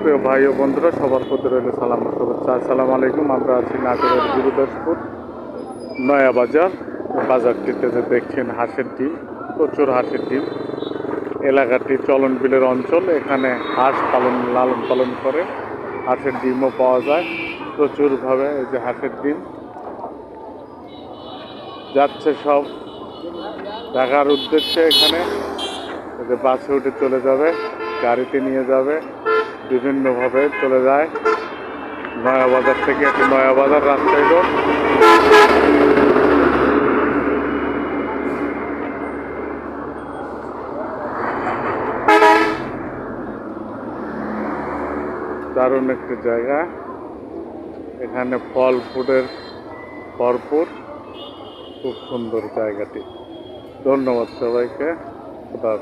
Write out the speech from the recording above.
প্রিয় ভাই ও বন্ধুরা, সবার প্রতি রইল সালাম শুভেচ্ছা। আসসালামু আলাইকুম, আমরা আছি নাটোরের গুরুদাসপুর নয়া বাজার বাজারটিতে যে দেখছেন হাঁসের ডিম, প্রচুর হাঁসের ডিম। এলাকাটি চলন বিলের অঞ্চল, এখানে হাঁস পালন, লালন পালন করে, হাঁসের ডিমও পাওয়া যায় প্রচুরভাবে, এই যে হাঁসের ডিম। যাচ্ছে সব ঢাকার উদ্দেশ্যে এখানে যে বাসে উঠে চলে যাবে, গাড়িতে নিয়ে যাবে। বিভিন্নভাবে চলে যায়। নয়া বাজার থেকে একটি নয়া বাজার রাস্তায় দারুণ একটি জায়গা। এখানে ফল ফুডের ভরপুর। খুব সুন্দর জায়গাটি। ধন্যবাদ সবাইকে। খুদা